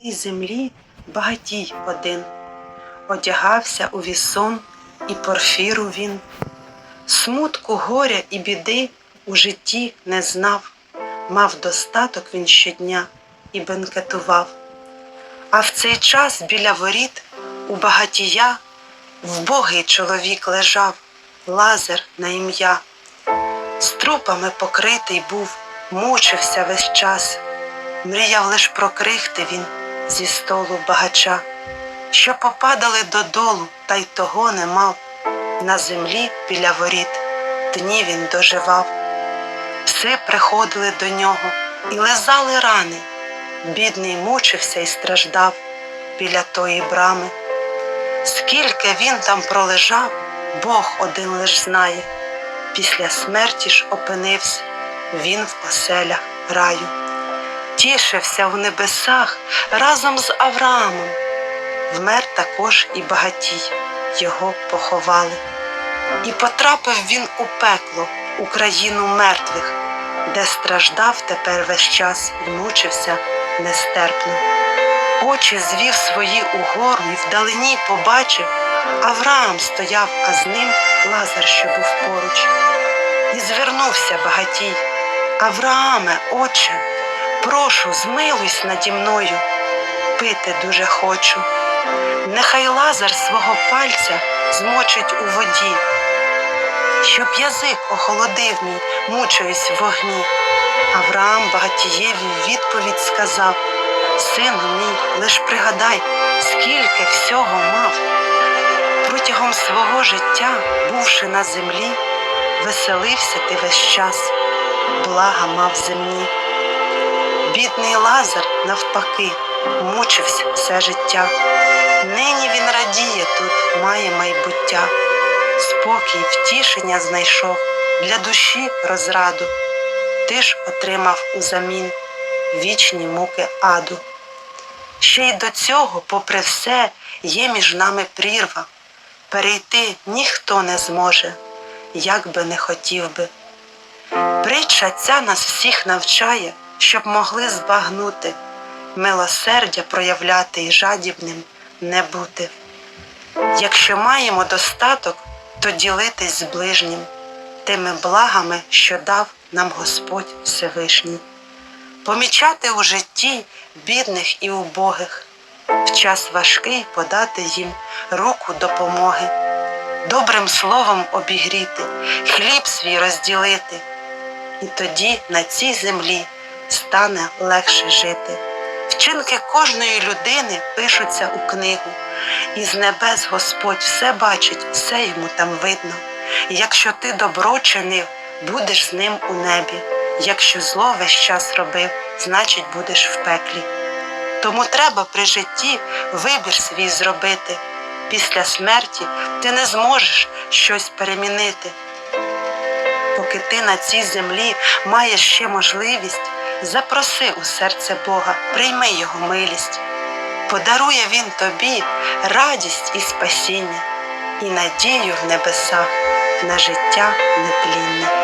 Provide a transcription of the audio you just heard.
І землі багатій один, одягався у вісон і порфіру він, смутку, горя і біди у житті не знав, мав достаток він щодня і бенкетував. А в цей час біля воріт у багатія вбогий чоловік лежав, лазер на ім'я. З трупами покритий був, мучився весь час, мріяв лиш про крихти він зі столу багача, що попадали додолу, та й того не мав. На землі біля воріт дні він доживав. Пси приходили до нього і лизали рани. Бідний мучився і страждав біля тої брами. Скільки він там пролежав, Бог один лиш знає. Після смерті ж опинився він в оселях раю. Тішився в небесах разом з Авраамом. Вмер також і багатій, його поховали. І потрапив він у пекло, у країну мертвих, де страждав тепер весь час і мучився нестерпно. Очі звів свої угору і вдалині побачив, Авраам стояв, а з ним Лазар, що був поруч. І звернувся багатій. Аврааме, отче, прошу, змилуйся наді мною, пити дуже хочу. Нехай Лазар свого пальця змочить у воді, щоб язик охолодив мій, мучуюсь в вогні. Авраам багатієві відповідь сказав: Сину мій, лиш пригадай, скільки всього мав. Протягом свого життя, бувши на землі, веселився ти весь час, блага мав земні. Бідний Лазар, навпаки, мучився все життя. Нині він радіє тут, має майбуття, спокій, втішення знайшов для душі розраду. Ти ж отримав узамін вічні муки аду. Ще й до цього, попри все, є між нами прірва. Перейти ніхто не зможе, як би не хотів би. Притча ця нас всіх навчає, щоб могли збагнути, милосердя проявляти і жадібним не бути. Якщо маємо достаток, то ділитись з ближнім тими благами, що дав нам Господь Всевишній, помічати у житті бідних і убогих, в час важкий подати їм руку допомоги, добрим словом обігріти, хліб свій розділити, і тоді на цій землі стане легше жити. Вчинки кожної людини пишуться у книгу, і з небес Господь все бачить, все йому там видно. Якщо ти добро чинив, будеш з ним у небі. Якщо зло весь час робив, значить будеш в пеклі. Тому треба при житті вибір свій зробити. Після смерті ти не зможеш щось перемінити. Поки ти на цій землі маєш ще можливість, запроси у серце Бога, прийми Його милість. Подарує Він тобі радість і спасіння, і надію в небесах на життя нетлінне.